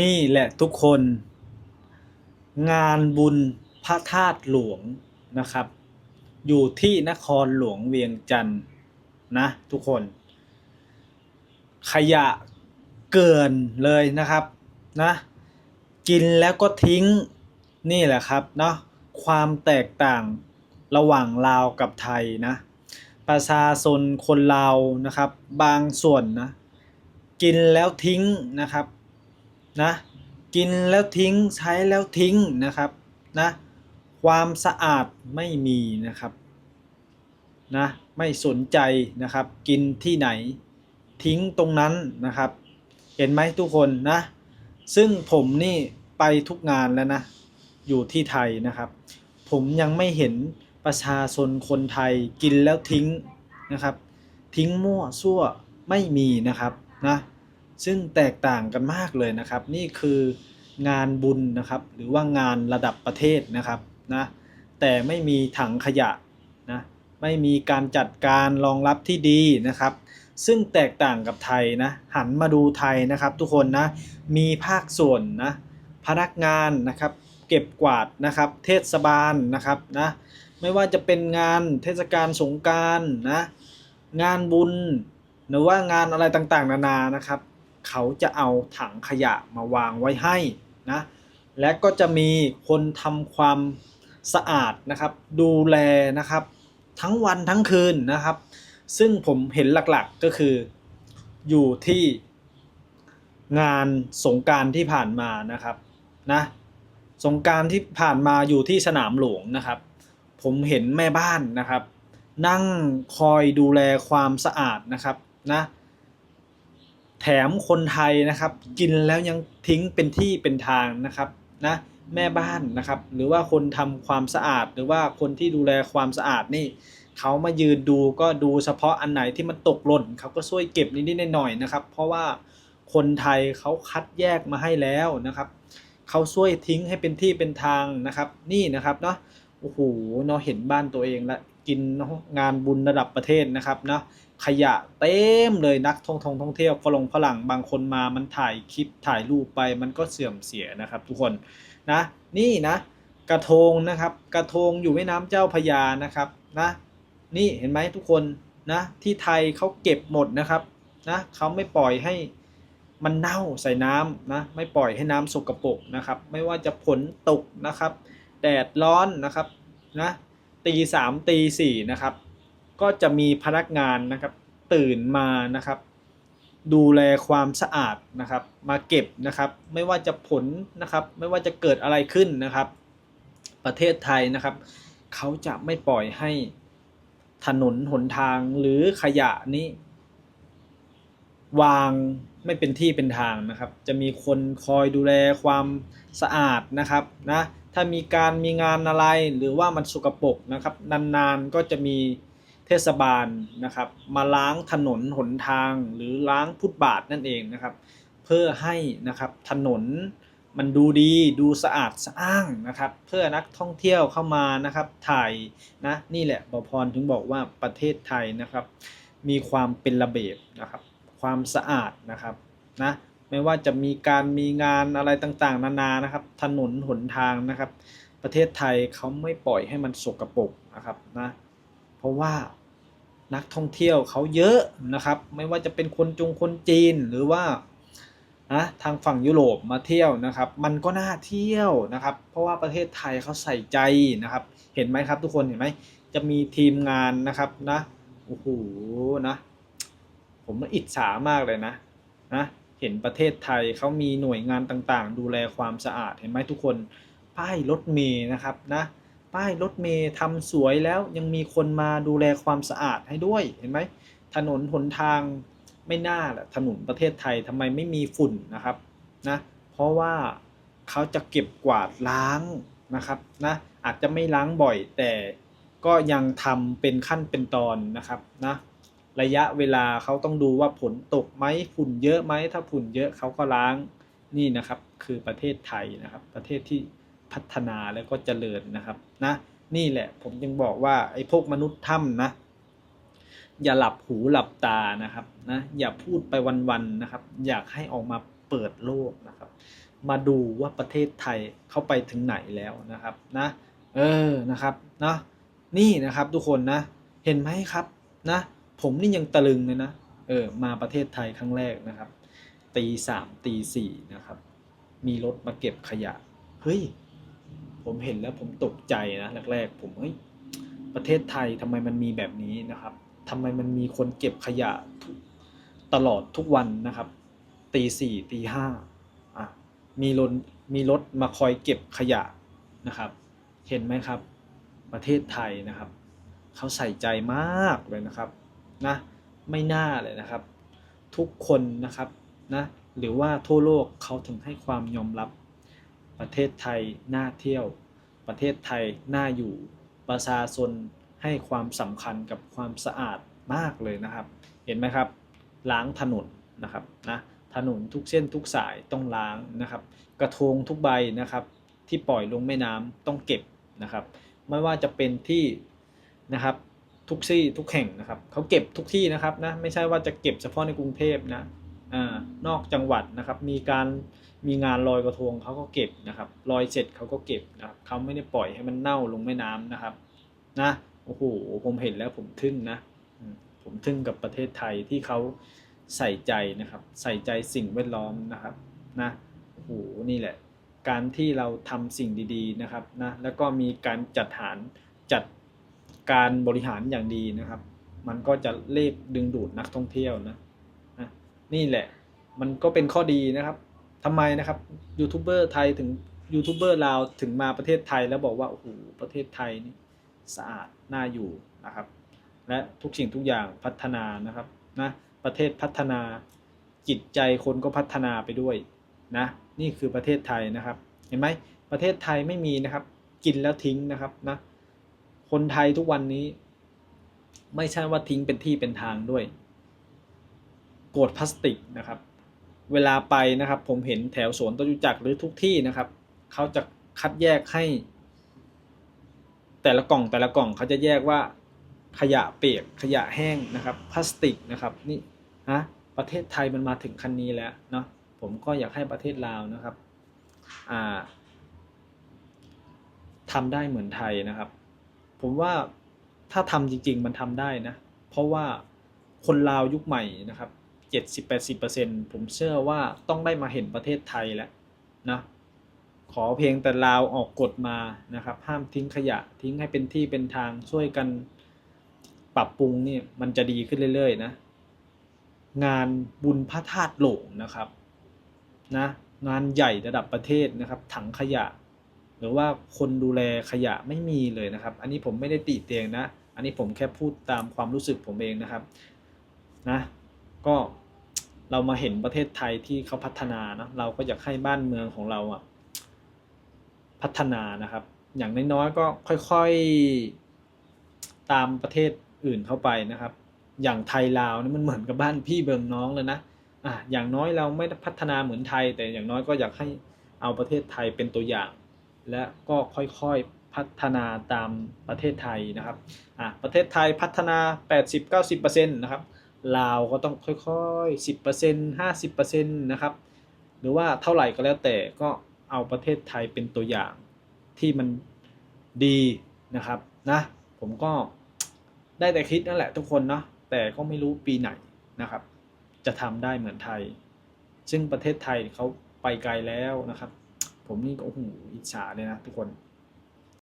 นี่แหละทุกคน งานบุญพระธาตุหลวงนะครับ อยู่ที่นครหลวงเวียงจันทร์นะทุกคน ขยะเกินเลยนะครับนะกินแล้วก็ทิ้งนี่แหละครับเนาะความแตกต่างระหว่างลาวกับไทยนะ ประชาชนคนลาวนะครับ บางส่วนนะ กินแล้วทิ้งนะครับ นะกินแล้วทิ้งใช้แล้วทิ้งนะครับนะความสะอาดไม่มีนะครับนะไม่สนใจนะครับ กินที่ไหนทิ้งตรงนั้นนะครับ เห็นไหมทุกคนนะ ซึ่งผมนี่ไปทุกงานแล้วนะ อยู่ที่ไทยนะครับ ผมยังไม่เห็นประชาชนคนไทยกินแล้วทิ้งนะครับ ทิ้งมั่วซั่วไม่มีนะครับนะ ซึ่งแตกต่างกันมากเลยนะครับ นี่คืองานบุญนะครับ หรือว่างานระดับประเทศนะครับนะแต่ไม่มีถังขยะนะไม่มีการจัดการรองรับที่ดีนะครับ ซึ่งแตกต่างกับไทยนะหันมาดูไทยนะครับ ทุกคนนะมีภาคส่วนนะพนักงานนะครับ เก็บกวาดนะครับ เทศบาลนะครับนะไม่ว่าจะเป็นงานเทศกาลสงการนะงานบุญ หรือว่างานอะไรต่างๆ นานานะครับ เขาจะเอาถังขยะมาวางไว้ให้นะและก็จะมีคนทำความสะอาดนะครับ ดูแลนะครับ ทั้งวันทั้งคืนนะครับ ซึ่งผมเห็นหลักๆก็คืออยู่ที่งานสงการที่ผ่านมานะครับนะสงการที่ผ่านมาอยู่ที่สนามหลวงนะครับ ผมเห็นแม่บ้านนะครับ นั่งคอยดูแลความสะอาดนะครับนะ ถมคนไทยนะครับ กินแล้วยังทิ้งเป็นที่เป็นทางนะครับนะแม่บ้านนะครับ หรือว่าคนทำความสะอาด หรือว่าคนที่ดูแลความสะอาดนี่เขามายืนดูก็ดูเฉพาะอันไหนที่มันตกหล่นเขาก็ช่วยเก็บนิดๆหน่อยๆนะครับ เพราะว่าคนไทยเขาคัดแยกมาให้แล้วนะครับเขาช่วยทิ้งให้เป็นที่เป็นทางนะครับ นี่นะครับเนาะโอ้โหเนาะเห็นบ้านตัวเองละกินงานบุญระดับประเทศนะครับเนาะ ขยะเต็มเลยนักท่องท่องท่องเที่ยวฝรั่งฝรั่งบางคนมามันถ่ายคลิปถ่ายรูปไปมันก็เสื่อมเสียนะครับ ทุกคนนะนี่นะ กระทงนะครับ กระทงอยู่แม่น้ำเจ้าพยานะครับนะนี่เห็นไหมทุกคนนะที่ไทยเขาเก็บหมดนะครับนะเขาไม่ปล่อยให้มันเน่าใส่น้ำนะไม่ปล่อยให้น้ำสกปรกนะครับ ไม่ว่าจะฝนตกนะครับ แดดร้อนนะครับนะตีสามตีสี่นะครับ ก็จะมีพนักงานนะครับตื่นมานะครับ ดูแลความสะอาดนะครับ มาเก็บนะครับ ไม่ว่าจะผลนะครับ ไม่ว่าจะเกิดอะไรขึ้นนะครับ ประเทศไทยนะครับ เขาจะไม่ปล่อยให้ถนนหนทางหรือขยะนี้ วางไม่เป็นที่เป็นทางนะครับ จะมีคนคอยดูแลความสะอาดนะครับนะถ้ามีการมีงานอะไรหรือว่ามันสกปรกนะครับ นานๆก็จะมี เทศบาลนะครับมาล้างถนนหนทางหรือล้างฟุตบาทนั่นเองนะครับ เพื่อให้นะครับถนนมันดูดีดูสะอาดสะอ้างนะครับ เพื่อนักท่องเที่ยวเข้ามานะครับถ่ายนะนี่แหละบพรถึงบอกว่าประเทศไทยนะครับ มีความเป็นระเบียบนะครับ ความสะอาดนะครับนะไม่ว่าจะมีการมีงานอะไรต่างๆ นานานะครับ ถนนหนทางนะครับ ประเทศไทยเขาไม่ปล่อยให้มันสกรปรกนะครับนะ ราะว่านักท่องเที่ยวเขาเยอะนะครับ ไม่ว่าจะเป็นคนจงคนจีนหรือว่านะทางฝั่งยุโรปมาเที่ยวนะครับ มันก็น่าเที่ยวนะครับ เพราะว่าประเทศไทยเขาใส่ใจนะครับ เห็นไหมครับ ทุกคนเห็นไหมจะมีทีมงานนะครับนะโอ้โหนะ ผมอิจฉามากเลยนะนะเห็นประเทศไทยเขามีหน่วยงานต่างๆ ดูแลความสะอาดเห็นไหมทุกคนป้ายรถเมย์นะครับนะ ป้ายรถเมย์ทำสวยแล้วยังมีคนมาดูแลความสะอาดให้ด้วยเห็นไหมถนนหนทางไม่น่าแหละถนนประเทศไทยทำไมไม่มีฝุ่นนะครับนะเพราะว่าเขาจะเก็บกวาดล้างนะครับนะอาจจะไม่ล้างบ่อยแต่ก็ยังทำเป็นขั้นเป็นตอนนะครับนะระยะเวลาเขาต้องดูว่าฝนตกไหมฝุ่นเยอะไหมถ้าฝุ่นเยอะเขาก็ล้างนี่นะครับ คือประเทศไทยนะครับ ประเทศที่ พัฒนาแล้วก็เจริญนะครับนะนี่แหละผมจึงบอกว่าไอ้พวกมนุษย์ถ้ำนะอย่าหลับหูหลับตานะครับนะอย่าพูดไปวันๆนะครับ อยากให้ออกมาเปิดโลกนะครับ มาดูว่าประเทศไทยเข้าไปถึงไหนแล้วนะครับนะเออนะครับนะนี่นะครับทุกคนนะเห็นไหมครับนะผมนี่ยังตะลึงเลยนะเออมาประเทศไทยครั้งแรกนะครับตีสามตีสี่นะครับ มีรถมาเก็บขยะเฮ้ย ผมเห็นแล้วผมตกใจนะแรกๆ ผมเฮ้ยประเทศไทยทำไมมันมีแบบนี้นะครับทำไมมันมีคนเก็บขยะตลอดทุกวันนะครับตีสี่ตีห้าอะมีรถมีรถมาคอยเก็บขยะนะครับ เห็นไหมครับ ประเทศไทยนะครับเขาใส่ใจมากเลยนะครับนะไม่น่าเลยนะครับ ทุกคนนะครับนะหรือว่าทั่วโลกเขาถึงให้ความยอมรับ ประเทศไทยน่าเที่ยว ประเทศไทยน่าอยู่ ประชาชนให้ความสำคัญกับความสะอาดมากเลยนะครับ เห็นไหมครับ ล้างถนนนะครับนะถนนทุกเส้นทุกสายต้องล้างนะครับ กระทงทุกใบนะครับ ที่ปล่อยลงแม่น้ำต้องเก็บนะครับ ไม่ว่าจะเป็นที่นะครับทุกที่ทุกแห่งนะครับเขาเก็บทุกที่นะครับนะไม่ใช่ว่าจะเก็บเฉพาะในกรุงเทพนะ อนอกจังหวัดนะครับมีการมีงานลอยกระทงเขาก็เก็บนะครับลอยเสร็จเขาก็เก็บนะครับเขาไม่ได้ปล่อยให้มันเน่าลงแม่น้ำนะครับนะโอ้โหผมเห็นแล้วผมทึ่งนะผมทึ่งกับประเทศไทยที่เขาใส่ใจนะครับ ใส่ใจสิ่งแวดล้อมนะครับนะโอ้โหนี่แหละ การที่เราทำสิ่งดีๆนะครับนะแล้วก็มีการจัดหารจัดการบริหารอย่างดีนะครับ มันก็จะเลขดึงดูดนักท่องเที่ยวนะ นี่แหละ มันก็เป็นข้อดีนะครับทำไมนะครับยูทูบเบอร์ไทยถึงยูทูบเบอร์ลาวถึงมาประเทศไทยแล้วบอกว่าโอ้โหประเทศไทยนี่สะอาดน่าอยู่นะครับ และทุกสิ่งทุกอย่างพัฒนานะครับนะประเทศพัฒนาจิตใจคนก็พัฒนาไปด้วยนะนี่คือประเทศไทยนะครับ เห็นไหมประเทศไทยไม่มีนะครับ กินแล้วทิ้งนะครับนะคนไทยทุกวันนี้ ไม่ใช่ว่าทิ้งเป็นที่เป็นทางด้วย กรธพลาสติกนะครับ เวลาไปนะครับ ผมเห็นแถวสวนต้นยุจักรหรือทุกที่นะครับ เขาจะคัดแยกให้ แต่ละกล่องแต่ละกล่องเขาจะแยกว่าขยะเปียกขยะแห้งนะครับพลาสติกนะครับนี่ฮะประเทศไทยมันมาถึงขั้นนี้แล้วเนาะผมก็อยากให้ประเทศลาวนะครับอ่าทำได้เหมือนไทยนะครับ ผมว่าถ้าทำจริง ๆ มันทำได้นะ เพราะว่าคนลาวยุคใหม่นะครับ เจ็ดสิบแปดสิบเปอร์เซ็นผมเชื่อว่าต้องได้มาเห็นประเทศไทยแล้วนะขอเพียงแต่ลาวออกกฎมานะครับ ห้ามทิ้งขยะทิ้งให้เป็นที่เป็นทางช่วยกันปรับปรุงนี่มันจะดีขึ้นเรื่อยๆนะ งานบุญพระธาตุโหลงนะครับนะงานใหญ่ระดับประเทศนะครับ ถังขยะ หรือว่าคนดูแลขยะไม่มีเลยนะครับ อันนี้ผมไม่ได้ติเตียงนะ อันนี้ผมแค่พูดตามความรู้สึกผมเองนะครับนะ ก็เรามาเห็นประเทศไทยที่เขาพัฒนานะเราก็อยากให้บ้านเมืองของเราอะพัฒนานะครับ อย่างน้อยๆก็ค่อยๆตามประเทศอื่นเข้าไปนะครับ อย่างไทยลาวนี่มันเหมือนกับบ้านพี่เบิงน้องเลยนะอะอย่างน้อยเราไม่พัฒนาเหมือนไทย แต่อย่างน้อยก็อยากให้เอาประเทศไทยเป็นตัวอย่าง และก็ค่อยๆพัฒนาตามประเทศไทยนะครับอะประเทศไทยพัฒนา 80-90%นะครับ ลาวก็ต้องค่อยๆ 10% 50%นะครับ หรือว่าเท่าไหร่ก็แล้วแต่ก็เอาประเทศไทยเป็นตัวอย่างที่มันดีนะครับนะผมก็ได้แต่คิดนั่นแหละทุกคนเนาะแต่ก็ไม่รู้ปีไหนนะครับ จะทำได้เหมือนไทย ซึ่งประเทศไทยเขาไปไกลแล้วนะครับ ผมนี่ก็โอ้โหอิจฉาเลยนะทุกคน